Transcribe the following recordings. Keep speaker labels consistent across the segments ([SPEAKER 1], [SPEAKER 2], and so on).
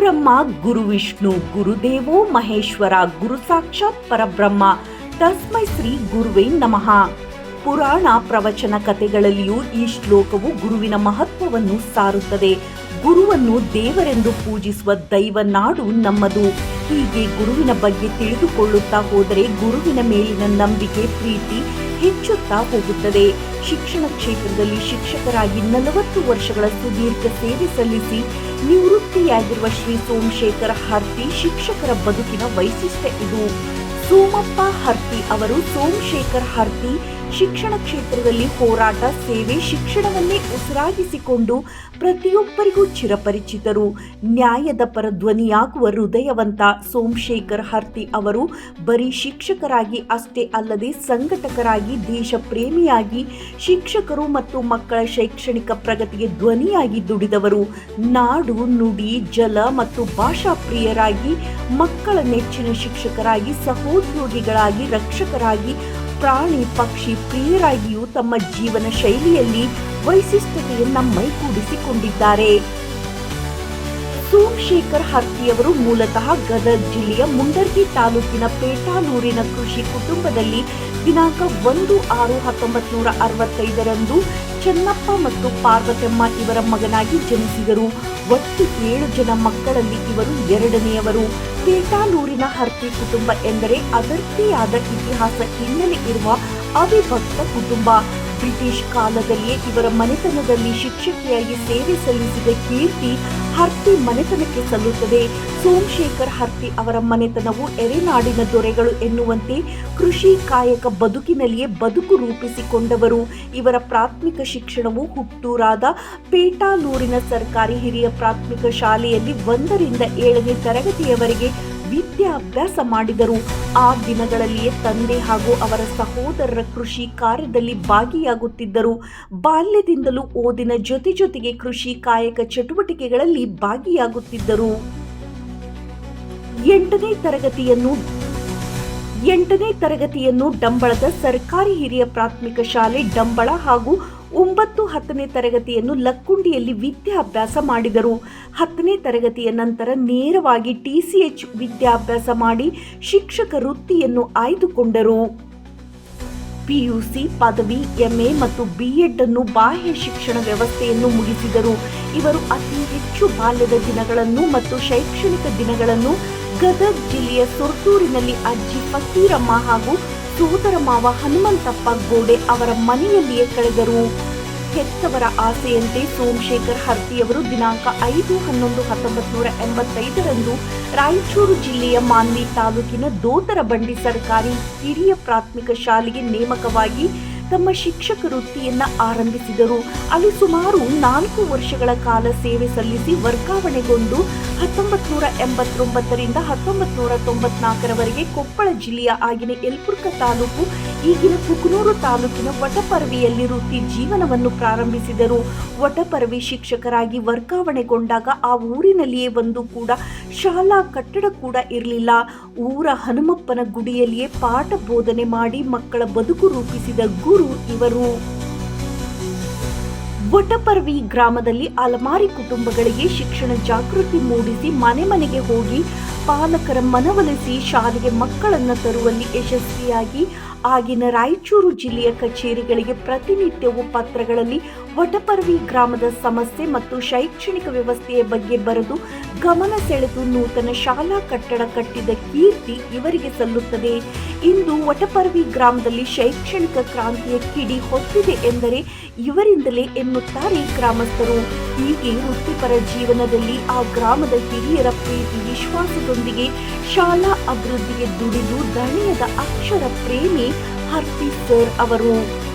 [SPEAKER 1] ಗುರುಬ್ರಹ್ಮ ಗುರು ವಿಷ್ಣು ಗುರುದೇವೋ ಮಹೇಶ್ವರ, ಗುರು ಸಾಕ್ಷಾತ್ ಪರಬ್ರಹ್ಮ. ತಸ್ಮೈ ಶ್ರೀ ಗುರುವೇ ನಮಃ. ಪುರಾಣ ಪ್ರವಚನ ಕಥೆಗಳಲ್ಲಿಯೂ ಈ ಶ್ಲೋಕವು ಗುರುವಿನ ಮಹತ್ವವನ್ನು ಸಾರುತ್ತದೆ. ಗುರುವನ್ನು ದೇವರೆಂದು ಪೂಜಿಸುವ ದೈವ ನಾಡು ನಮ್ಮದು. ಹೀಗೆ ಗುರುವಿನ ಬಗ್ಗೆ ತಿಳಿದುಕೊಳ್ಳುತ್ತಾ ಹೋದರೆ ಗುರುವಿನ ಮೇಲಿನ ನಂಬಿಕೆ, ಪ್ರೀತಿ ಹೆಚ್ಚುತ್ತಾ ಹೋಗುತ್ತದೆ. ಶಿಕ್ಷಣ ಕ್ಷೇತ್ರದಲ್ಲಿ ಶಿಕ್ಷಕರಾಗಿ ನಲವತ್ತು ವರ್ಷಗಳ ಸುದೀರ್ಘ ಸೇವೆ ಸಲ್ಲಿಸಿ ನಿವೃತ್ತಿಯಾಗಿರುವ ಶ್ರೀ ಸೋಮಶೇಖರ್ ಹರ್ತಿ ಶಿಕ್ಷಕರ ಬದುಕಿನ ವೈಶಿಷ್ಟ್ಯ ಇದು. ಸೋಮಪ್ಪ ಹರ್ತಿ ಅವರು ಸೋಮಶೇಖರ್ ಹರ್ತಿ ಶಿಕ್ಷಣ ಕ್ಷೇತ್ರದಲ್ಲಿ ಹೋರಾಟ, ಸೇವೆ, ಶಿಕ್ಷಣವನ್ನೇ ಉಸಿರಾಗಿಸಿಕೊಂಡು ಪ್ರತಿಯೊಬ್ಬರಿಗೂ ಚಿರಪರಿಚಿತರು. ನ್ಯಾಯದ ಪರ ಧ್ವನಿಯಾಗುವ ಹೃದಯವಂತ ಸೋಮಶೇಖರ್ ಹರ್ತಿ ಅವರು ಬರೀ ಶಿಕ್ಷಕರಾಗಿ ಅಷ್ಟೇ ಅಲ್ಲದೆ ಸಂಘಟಕರಾಗಿ ದೇಶ ಪ್ರೇಮಿಯಾಗಿ ಶಿಕ್ಷಕರು ಮತ್ತು ಮಕ್ಕಳ ಶೈಕ್ಷಣಿಕ ಪ್ರಗತಿಗೆ ಧ್ವನಿಯಾಗಿ ದುಡಿದವರು. ನಾಡು, ನುಡಿ, ಜಲ ಮತ್ತು ಭಾಷಾ ಪ್ರಿಯರಾಗಿ ಮಕ್ಕಳ ನೆಚ್ಚಿನ ಶಿಕ್ಷಕರಾಗಿ, ಸಹೋದ್ಯೋಗಿಗಳಾಗಿ, ರಕ್ಷಕರಾಗಿ ಪ್ರಾಣಿ ಪಕ್ಷಿ ಪ್ರಿಯರಾಗಿಯೂ ತಮ್ಮ ಜೀವನ ಶೈಲಿಯಲ್ಲಿ ವೈಶಿಷ್ಟ್ಯತೆಯನ್ನ ಮೈಗೂಡಿಸಿಕೊಂಡಿದ್ದಾರೆ. ಸೋಮಶೇಖರ್ ಹರ್ತಿಯವರು ಮೂಲತಃ ಗದಗ ಜಿಲ್ಲೆಯ ಮುಂಡರ್ಗಿ ತಾಲೂಕಿನ ಪೇಟಾನೂರಿನ ಕೃಷಿ ಕುಟುಂಬದಲ್ಲಿ ದಿನಾಂಕ ಒಂದು ಆರು ಹತ್ತೊಂಬತ್ತು ನೂರ ಅರವತ್ತೈದರಂದು ಚೆನ್ನಪ್ಪ ಮತ್ತು ಪಾರ್ವತಮ್ಮ ಇವರ ಮಗನಾಗಿ ಜನಿಸಿದರು. ಒಟ್ಟು ಏಳು ಜನ ಮಕ್ಕಳಲ್ಲಿ ಇವರು ಎರಡನೆಯವರು. ಪೀಠಾನೂರಿನ ಹರ್ತಿ ಕುಟುಂಬ ಎಂದರೆ ಅದರ್ತಿಯಾದ ಇತಿಹಾಸ ಹಿನ್ನೆಲೆ ಇರುವ ಅವಿಭಕ್ತ ಕುಟುಂಬ. ಬ್ರಿಟಿಷ್ ಕಾಲದಲ್ಲಿಯೇ ಇವರ ಮನೆತನದಲ್ಲಿ ಶಿಕ್ಷಕಿಯಾಗಿ ಸೇವೆ ಸಲ್ಲಿಸಿದ ಕೀರ್ತಿ ಹರ್ತಿ ಮನೆತನಕ್ಕೆ ಸಲ್ಲುತ್ತದೆ. ಸೋಮಶೇಖರ್ ಹರ್ತಿ ಅವರ ಮನೆತನವು ಎರೆನಾಡಿನ ದೊರೆಗಳು ಎನ್ನುವಂತೆ ಕೃಷಿ ಕಾಯಕ ಬದುಕಿನಲ್ಲಿಯೇ ಬದುಕು ರೂಪಿಸಿಕೊಂಡವರು. ಇವರ ಪ್ರಾಥಮಿಕ ಶಿಕ್ಷಣವು ಹುಟ್ಟೂರಾದ ಪೇಟಾಲೂರಿನ ಸರ್ಕಾರಿ ಹಿರಿಯ ಪ್ರಾಥಮಿಕ ಶಾಲೆಯಲ್ಲಿ ಒಂದರಿಂದ ಏಳನೇ ತರಗತಿಯವರೆಗೆ ವಿದ್ಯಾಭ್ಯಾಸ ಮಾಡಿದರು ಆ ದಿನಗಳಲ್ಲಿಯೇ ತಂದೆ ಹಾಗೂ ಅವರ ಸಹೋದರರ ಕೃಷಿ ಕಾರ್ಯದಲ್ಲಿ ಭಾಗಿಯಾಗುತ್ತಿದ್ದರು. ಬಾಲ್ಯದಿಂದಲೂ ಓದಿನ ಜೊತೆ ಜೊತೆಗೆ ಕೃಷಿ ಕಾಯಕ ಚಟುವಟಿಕೆಗಳಲ್ಲಿ ಭಾಗಿಯಾಗುತ್ತಿದ್ದರು. ಎಂಟನೇ ತರಗತಿಯನ್ನು ಎಂಟನೇ ತರಗತಿಯನ್ನು ಡಂಬಳದ ಸರ್ಕಾರಿ ಹಿರಿಯ ಪ್ರಾಥಮಿಕ ಶಾಲೆ ಡಂಬಳ ಹಾಗೂ ಒಂಬತ್ತು ಹತ್ತನೇ ತರಗತಿಯನ್ನು ಲಕ್ಕುಂಡಿಯಲ್ಲಿ ವಿದ್ಯಾಭ್ಯಾಸ ಮಾಡಿದರು. ಹತ್ತನೇ ತರಗತಿಯ ನಂತರ ನೇರವಾಗಿ ಟಿ ಸಿ ಎಚ್ ವಿದ್ಯಾಭ್ಯಾಸ ಮಾಡಿ ಶಿಕ್ಷಕ ವೃತ್ತಿಯನ್ನು ಆಯ್ದುಕೊಂಡರು. ಪಿಯುಸಿ ಪದವಿ ಎಂಎ ಮತ್ತು ಬಿಎಡ್ ಅನ್ನು ಬಾಹ್ಯ ಶಿಕ್ಷಣ ವ್ಯವಸ್ಥೆಯನ್ನು ಮುಗಿಸಿದರು. ಇವರು ಅತಿ ಹೆಚ್ಚು ಬಾಲ್ಯದ ದಿನಗಳನ್ನು ಮತ್ತು ಶೈಕ್ಷಣಿಕ ದಿನಗಳನ್ನು ಗದಗ ಜಿಲ್ಲೆಯ ಸುರ್ತೂರಿನಲ್ಲಿ ಅಜ್ಜಿ ಫಕೀರಮ್ಮ ಹಾಗೂ ಸೋದರ ಮಾವ ಹನುಮಂತಪ್ಪ ಗೋಡೆ ಅವರ ಮನೆಯಲ್ಲಿಯೇ ಕಳೆದರು. ಹೆತ್ತವರ ಆಸೆಯಂತೆ ಸೋಮಶೇಖರ್ ಹರ್ತಿಯವರು ದಿನಾಂಕ ಐದು ಹನ್ನೊಂದು ಹತ್ತೊಂಬತ್ತು ನೂರ ಎಂಬತ್ತೈದರಂದು ರಾಯಚೂರು ಜಿಲ್ಲೆಯ ಮಾನ್ವಿ ತಾಲೂಕಿನ ದೋತರಬಂಡಿ ಸರ್ಕಾರಿ ಹಿರಿಯ ಪ್ರಾಥಮಿಕ ಶಾಲೆಗೆ ನೇಮಕವಾಗಿ ತಮ್ಮ ಶಿಕ್ಷಕ ವೃತ್ತಿಯನ್ನ ಆರಂಭಿಸಿದರು. ಅಲ್ಲಿ ಸುಮಾರು ನಾಲ್ಕು ವರ್ಷಗಳ ಕಾಲ ಸೇವೆ ಸಲ್ಲಿಸಿ ವರ್ಗಾವಣೆಗೊಂಡು ಹತ್ತೊಂಬತ್ತು ನೂರ ಎಂಬತ್ತೊಂಬತ್ತರಿಂದ ಹತ್ತೊಂಬತ್ತು ನೂರ ತೊಂಬತ್ನಾಲ್ಕರವರೆಗೆ ಕೊಪ್ಪಳ ಜಿಲ್ಲೆಯ ಆಗಿನ ಯಲ್ಪುರ್ಕ ತಾಲೂಕು ಈಗಿನ ಕುಕನೂರು ತಾಲೂಕಿನ ವಟಪರ್ವಿಯಲ್ಲಿ ವೃತ್ತಿ ಜೀವನವನ್ನು ಪ್ರಾರಂಭಿಸಿದರು. ವಟಪರವಿ ಶಿಕ್ಷಕರಾಗಿ ವರ್ಗಾವಣೆಗೊಂಡಾಗ ಆ ಊರಿನಲ್ಲಿಯೇ ಒಂದು ಕೂಡ ಶಾಲಾ ಕಟ್ಟಡ ಕೂಡ ಇರಲಿಲ್ಲ. ಊರ ಹನುಮಪ್ಪನ ಗುಡಿಯಲ್ಲಿಯೇ ಪಾಠ ಬೋಧನೆ ಮಾಡಿ ಮಕ್ಕಳ ಬದುಕು ರೂಪಿಸಿದ ಗುರು ಇವರು. ವಟಪರ್ವಿ ಗ್ರಾಮದಲ್ಲಿ ಅಲಮಾರಿ ಕುಟುಂಬಗಳಿಗೆ ಶಿಕ್ಷಣ ಜಾಗೃತಿ ಮೂಡಿಸಿ ಮನೆ ಮನೆಗೆ ಹೋಗಿ ಪಾಲಕರ ಮನವೊಲಿಸಿ ಶಾಲೆಗೆ ಮಕ್ಕಳನ್ನು ತರುವಲ್ಲಿ ಯಶಸ್ವಿಯಾಗಿ ಆಗಿನ ರಾಯಚೂರು ಜಿಲ್ಲೆಯ ಕಚೇರಿಗಳಿಗೆ ಪ್ರತಿನಿತ್ಯವೂ ಪತ್ರಗಳಲ್ಲಿ ವಟಪರ್ವಿ ಗ್ರಾಮದ ಸಮಸ್ಯೆ ಮತ್ತು ಶೈಕ್ಷಣಿಕ ವ್ಯವಸ್ಥೆಯ ಬಗ್ಗೆ ಬರೆದು ಗಮನ ಸೆಳೆದು ನೂತನ ಶಾಲಾ ಕಟ್ಟಡ ಕಟ್ಟಿದ ಕೀರ್ತಿ ಇವರಿಗೆ ಸಲ್ಲುತ್ತದೆ. ಇಂದು ವಟಪರ್ವಿ ಗ್ರಾಮದಲ್ಲಿ ಶೈಕ್ಷಣಿಕ ಕ್ರಾಂತಿಯ ಕಿಡಿ ಹೊತ್ತಿದೆ ಎಂದರೆ ಇವರಿಂದಲೇ ಎನ್ನುತ್ತಾರೆ ಗ್ರಾಮಸ್ಥರು. ಹೀಗೆ ವೃತ್ತಿಪರ ಜೀವನದಲ್ಲಿ ಆ ಗ್ರಾಮದ ಹಿರಿಯರ ಪ್ರೀತಿ ವಿಶ್ವಾಸದೊಂದಿಗೆ ಶಾಲಾ ಅಭಿವೃದ್ಧಿಗೆ ದುಡಿದು ದಣಿಯದ ಅಕ್ಷರ ಪ್ರೇಮಿ ಹರ್ತಿ ಸರ್ ಅವರು.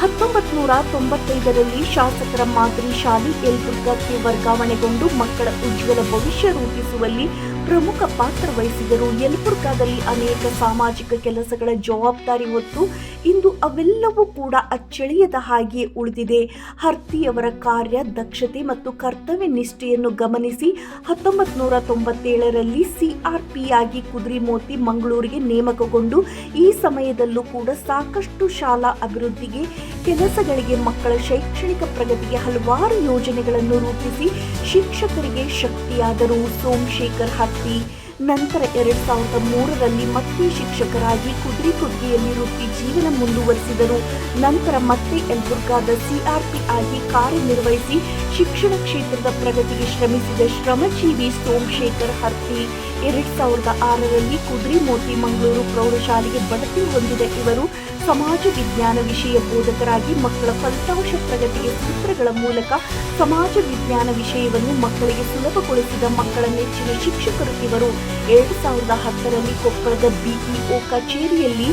[SPEAKER 1] ಹತ್ತೊಂಬತ್ತು ನೂರ ತೊಂಬತ್ತೈದರಲ್ಲಿ ಶಾಸಕರ ಮಾದರಿ ಶಾಲೆ ಯಲಬುರ್ಗಕ್ಕೆ ವರ್ಗಾವಣೆಗೊಂಡು ಮಕ್ಕಳ ಉಜ್ವಲ ಭವಿಷ್ಯ ರೂಪಿಸುವಲ್ಲಿ ಪ್ರಮುಖ ಪಾತ್ರ ವಹಿಸಿದರು. ಯಲಬುರ್ಗಾದಲ್ಲಿ ಅನೇಕ ಸಾಮಾಜಿಕ ಕೆಲಸಗಳ ಜವಾಬ್ದಾರಿ ಹೊತ್ತು ಇಂದು ಅವೆಲ್ಲವೂ ಕೂಡ ಅಚ್ಚಳಿಯದ ಹಾಗೆಯೇ ಉಳಿದಿದೆ. ಹರ್ತಿಯವರ ಕಾರ್ಯ, ದಕ್ಷತೆ ಮತ್ತು ಕರ್ತವ್ಯ ನಿಷ್ಠೆಯನ್ನು ಗಮನಿಸಿ ಹತ್ತೊಂಬತ್ ನೂರ ತೊಂಬತ್ತೇಳರಲ್ಲಿ ಸಿಆರ್ಪಿಯಾಗಿ ಕುದ್ರಿಮೋತಿ ಮಂಗಳೂರಿಗೆ ನೇಮಕಗೊಂಡು ಈ ಸಮಯದಲ್ಲೂ ಕೂಡ ಸಾಕಷ್ಟು ಶಾಲಾ ಅಭಿವೃದ್ಧಿಗೆ ಕೆಲಸಗಳಿಗೆ ಮಕ್ಕಳ ಶೈಕ್ಷಣಿಕ ಪ್ರಗತಿಗೆ ಹಲವಾರು ಯೋಜನೆಗಳನ್ನು ರೂಪಿಸಿ ಶಿಕ್ಷಕರಿಗೆ ಶಕ್ತಿಯಾದರು ಸೋಮಶೇಖರ್ ಹತ್ತಿ. ನಂತರ ಎರಡ್ ಸಾವಿರದ ಮೂರರಲ್ಲಿ ಮತ್ತೆ ಶಿಕ್ಷಕರಾಗಿ ಕುದುರೆ ಕುದುರೆಯಲ್ಲಿ ವೃತ್ತಿ ಜೀವನ ಮುಂದುವರಿಸಿದರು. ನಂತರ ಮತ್ತೆ ಯಲಬುರ್ಗಾದ ಸಿಆರ್ಪಿ ಆಗಿ ಕಾರ್ಯನಿರ್ವಹಿಸಿ ಶಿಕ್ಷಣ ಕ್ಷೇತ್ರದ ಪ್ರಗತಿಗೆ ಶ್ರಮಿಸಿದ ಶ್ರಮಜೀವಿ ಸೋಮಶೇಖರ್ ಹರ್ತಿ ಎರಡ್ ಸಾವಿರದ ಆರರಲ್ಲಿ ಕುದುರೆಮೋತಿ ಮಂಗಳೂರು ಪ್ರೌಢಶಾಲೆಗೆ ಬಡತಿ ಹೊಂದಿದ ಇವರು ಸಮಾಜ ವಿಜ್ಞಾನ ವಿಷಯ ಬೋಧಕರಾಗಿ ಮಕ್ಕಳ ಫಲಿತಾಂಶ ಪ್ರಗತಿಯ ಸೂತ್ರಗಳ ಮೂಲಕ ಸಮಾಜ ವಿಜ್ಞಾನ ವಿಷಯವನ್ನು ಮಕ್ಕಳಿಗೆ ಸುಲಭಗೊಳಿಸಿದ ಮಕ್ಕಳ ನೆಚ್ಚಿನ ಶಿಕ್ಷಕರು ಇವರು. ಎರಡು ಸಾವಿರದ ಹತ್ತರಲ್ಲಿ ಕೊಪ್ಪಳದ ಬಿಇಒ ಕಚೇರಿಯಲ್ಲಿ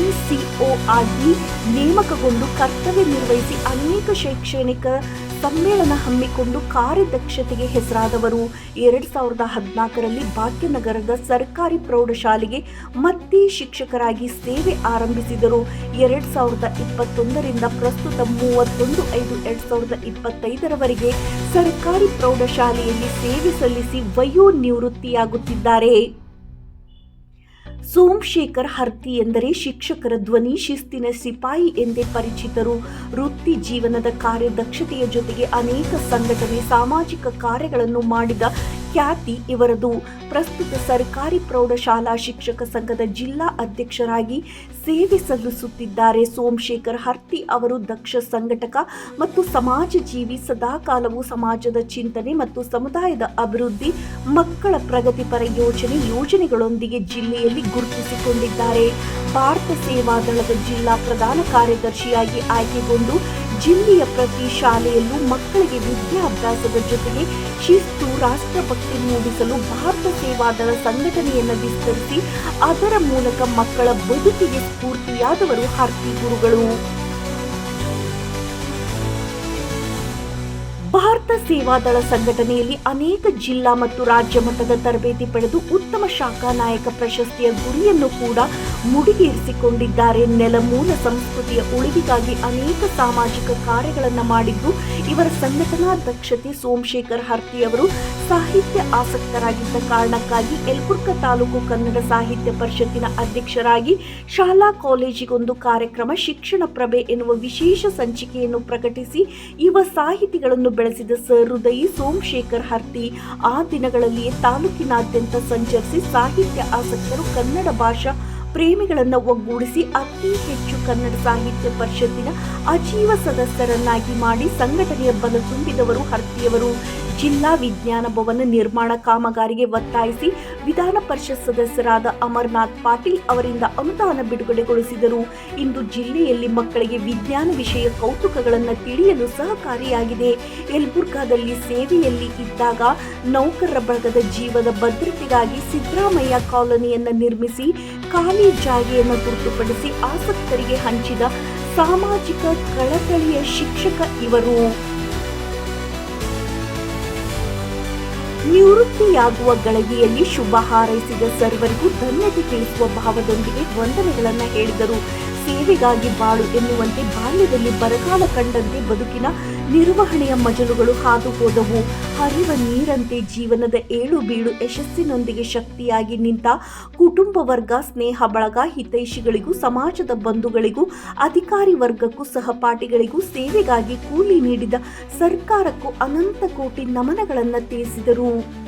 [SPEAKER 1] ಇಸಿಒ ಆಗಿ ನೇಮಕಗೊಂಡು ಕರ್ತವ್ಯ ನಿರ್ವಹಿಸಿ ಅನೇಕ ಶೈಕ್ಷಣಿಕ ಸಮ್ಮೇಳನ ಹಮ್ಮಿಕೊಂಡು ಕಾರ್ಯದಕ್ಷತೆಗೆ ಹೆಸರಾದವರು ಎರಡು ಸಾವಿರದ ಹದಿನಾಲ್ಕರಲ್ಲಿ ಭಾಗ್ಯನಗರದ ಸರ್ಕಾರಿ ಪ್ರೌಢಶಾಲೆಗೆ ಮತ್ತೆ ಶಿಕ್ಷಕರಾಗಿ ಸೇವೆ ಆರಂಭಿಸಿದರು. ಎರಡು ಸಾವಿರದ ಇಪ್ಪತ್ತೊಂದರಿಂದ ಪ್ರಸ್ತುತ ಮೂವತ್ತೊಂದು ಐದು ಎರಡು ಸಾವಿರದ ಇಪ್ಪತ್ತೈದರವರೆಗೆ ಸರ್ಕಾರಿ ಪ್ರೌಢಶಾಲೆಯಲ್ಲಿ ಸೇವೆ ಸಲ್ಲಿಸಿ ವಯೋ ನಿವೃತ್ತಿಯಾಗುತ್ತಿದ್ದಾರೆ ಸೋಮಶೇಖರ್ ಹರ್ತಿ ಎಂದರೆ ಶಿಕ್ಷಕರ ಧ್ವನಿ, ಶಿಸ್ತಿನ ಸಿಪಾಯಿ ಎಂದೇ ಪರಿಚಿತರು. ವೃತ್ತಿ ಜೀವನದ ಕಾರ್ಯದಕ್ಷತೆಯ ಜೊತೆಗೆ ಅನೇಕ ಸಂಘಟನೆ, ಸಾಮಾಜಿಕ ಕಾರ್ಯಗಳನ್ನು ಮಾಡಿದ ಖ್ಯಾತಿ ಇವರದು. ಪ್ರಸ್ತುತ ಸರ್ಕಾರಿ ಪ್ರೌಢಶಾಲಾ ಶಿಕ್ಷಕ ಸಂಘದ ಜಿಲ್ಲಾ ಅಧ್ಯಕ್ಷರಾಗಿ ಸೇವೆ ಸಲ್ಲಿಸುತ್ತಿದ್ದಾರೆ. ಸೋಮಶೇಖರ್ ಹರ್ತಿ ಅವರು ದಕ್ಷ ಸಂಘಟಕ ಮತ್ತು ಸಮಾಜ ಜೀವಿ ಸದಾಕಾಲವು ಸಮಾಜದ ಚಿಂತನೆ ಮತ್ತು ಸಮುದಾಯದ ಅಭಿವೃದ್ಧಿ, ಮಕ್ಕಳ ಪ್ರಗತಿಪರ ಯೋಜನೆ, ಯೋಜನೆಗಳೊಂದಿಗೆ ಜಿಲ್ಲೆಯಲ್ಲಿ ಗುರುತಿಸಿಕೊಂಡಿದ್ದಾರೆ. ಭಾರತ ಸೇವಾದಳದ ಜಿಲ್ಲಾ ಪ್ರಧಾನ ಕಾರ್ಯದರ್ಶಿಯಾಗಿ ಆಯ್ಕೆಗೊಂಡು ಜಿಲ್ಲೆಯ ಪ್ರತಿ ಶಾಲೆಯಲ್ಲೂ ಮಕ್ಕಳಿಗೆ ವಿದ್ಯಾಭ್ಯಾಸದ ಜೊತೆಗೆ ಶಿಸ್ತು, ರಾಷ್ಟ್ರಭಕ್ತಿ ಮೂಡಿಸಲು ಭಾರತ ಸೇವಾದಳ ಸಂಘಟನೆಯನ್ನು ವಿಸ್ತರಿಸಿ, ಅದರ ಮೂಲಕ ಮಕ್ಕಳ ಬದುಕಿಗೆ ಸ್ಫೂರ್ತಿಯಾದವರು ಹಾರ್ತಿ ಗುರುಗಳು. ಭಾರತ ಸೇವಾದಳ ಸಂಘಟನೆಯಲ್ಲಿ ಅನೇಕ ಜಿಲ್ಲಾ ಮತ್ತು ರಾಜ್ಯ ಮಟ್ಟದ ತರಬೇತಿ ಪಡೆದು ಉತ್ತಮ ಶಾಖಾ ನಾಯಕ ಪ್ರಶಸ್ತಿಯ ಗುರಿಯನ್ನು ಕೂಡ ಮುಡಿಗೇರಿಸಿಕೊಂಡಿದ್ದಾರೆ. ನೆಲಮೂಲ ಸಂಸ್ಕೃತಿಯ ಉಳಿವಿಗಾಗಿ ಅನೇಕ ಸಾಮಾಜಿಕ ಕಾರ್ಯಗಳನ್ನು ಮಾಡಿದ್ದು, ಇವರ ಸಂಘಟನಾ ದಕ್ಷತೆ ಸೋಮಶೇಖರ್ ಹರ್ತಿ ಅವರು ಸಾಹಿತ್ಯ ಆಸಕ್ತರಾಗಿದ್ದ ಕಾರಣಕ್ಕಾಗಿ ಯಲ್ಬುರ್ಗ ತಾಲೂಕು ಕನ್ನಡ ಸಾಹಿತ್ಯ ಪರಿಷತ್ತಿನ ಅಧ್ಯಕ್ಷರಾಗಿ ಶಾಲಾ ಕಾಲೇಜಿಗೊಂದು ಕಾರ್ಯಕ್ರಮ ಶಿಕ್ಷಣ ಪ್ರಭೆ ಎನ್ನುವ ವಿಶೇಷ ಸಂಚಿಕೆಯನ್ನು ಪ್ರಕಟಿಸಿ ಯುವ ಸಾಹಿತಿಗಳನ್ನು ಬೆಳೆಸಿದ ಸಹೃದಯಿ ಸೋಮಶೇಖರ್ ಹರ್ತಿ ಆ ದಿನಗಳಲ್ಲಿಯೇ ತಾಲೂಕಿನಾದ್ಯಂತ ಸಂಚರಿಸಿ ಸಾಹಿತ್ಯ ಆಸಕ್ತರು ಕನ್ನಡ ಭಾಷಾ ಪ್ರೇಮಿಗಳನ್ನು ಒಗ್ಗೂಡಿಸಿ ಅತಿ ಹೆಚ್ಚು ಕನ್ನಡ ಸಾಹಿತ್ಯ ಪರಿಷತ್ತಿನ ಅಜೀವ ಸದಸ್ಯರನ್ನಾಗಿ ಮಾಡಿ ಸಂಘಟನೆಯ ಬಲ ತುಂಬಿದವರು ಹರ್ತಿಯವರು. ಜಿಲ್ಲಾ ವಿಜ್ಞಾನ ಭವನ ನಿರ್ಮಾಣ ಕಾಮಗಾರಿಗೆ ಒತ್ತಾಯಿಸಿ ವಿಧಾನ ಪರಿಷತ್ ಸದಸ್ಯರಾದ ಅಮರ್ನಾಥ್ ಪಾಟೀಲ್ ಅವರಿಂದ ಅನುದಾನ ಬಿಡುಗಡೆಗೊಳಿಸಿದರು. ಇಂದು ಜಿಲ್ಲೆಯಲ್ಲಿ ಮಕ್ಕಳಿಗೆ ವಿಜ್ಞಾನ ವಿಷಯ ಕೌತುಕಗಳನ್ನು ತಿಳಿಯಲು ಸಹಕಾರಿಯಾಗಿದೆ. ಯಲಬುರ್ಗಾದಲ್ಲಿ ಸೇವೆಯಲ್ಲಿ ಇದ್ದಾಗ ನೌಕರರ ಬಳಗದ ಜೀವದ ಭದ್ರತೆಗಾಗಿ ಸಿದ್ದರಾಮಯ್ಯ ಕಾಲೋನಿಯನ್ನು ನಿರ್ಮಿಸಿ ಖಾಲಿ ಜಾಗೆಯನ್ನು ಗುರುತುಪಡಿಸಿ ಆಸಕ್ತರಿಗೆ ಹಂಚಿದ ಸಾಮಾಜಿಕ ಕಳಕಳಿಯ ಶಿಕ್ಷಕ ಇವರು. ನಿವೃತ್ತಿಯಾಗುವ ಗಳಿಗೆಯಲ್ಲಿ ಶುಭ ಹಾರೈಸಿದ ಸರ್ವರಿಗೂ ಧನ್ಯತೆ ತಿಳಿಸುವ ಭಾವದೊಂದಿಗೆ ವಂದನೆಗಳನ್ನು ಹೇಳಿದರು. ಸೇವೆಗಾಗಿ ಬಾಳು ಎನ್ನುವಂತೆ ಬಾಲ್ಯದಲ್ಲಿ ಬರಗಾಲ ಕಂಡಂತೆ ಬದುಕಿನ ನಿರ್ವಹಣೆಯ ಮಜಲುಗಳು ಹಾದು ಹೋದವು ಹರಿವ ನೀರಂತೆ ಜೀವನದ ಏಳು ಬೀಳು ಯಶಸ್ಸಿನೊಂದಿಗೆ ಶಕ್ತಿಯಾಗಿ ನಿಂತ ಕುಟುಂಬ ವರ್ಗ, ಸ್ನೇಹ ಬಳಗ, ಹಿತೈಷಿಗಳಿಗೂ, ಸಮಾಜದ ಬಂಧುಗಳಿಗೂ, ಅಧಿಕಾರಿ ವರ್ಗಕ್ಕೂ ಸಹಪಾಠಿಗಳಿಗೂ ಸೇವೆಗಾಗಿ ಕೂಲಿ ನೀಡಿದ ಸರ್ಕಾರಕ್ಕೂ ಅನಂತ ಕೋಟಿ ನಮನಗಳನ್ನು ತಿಳಿಸಿದರು.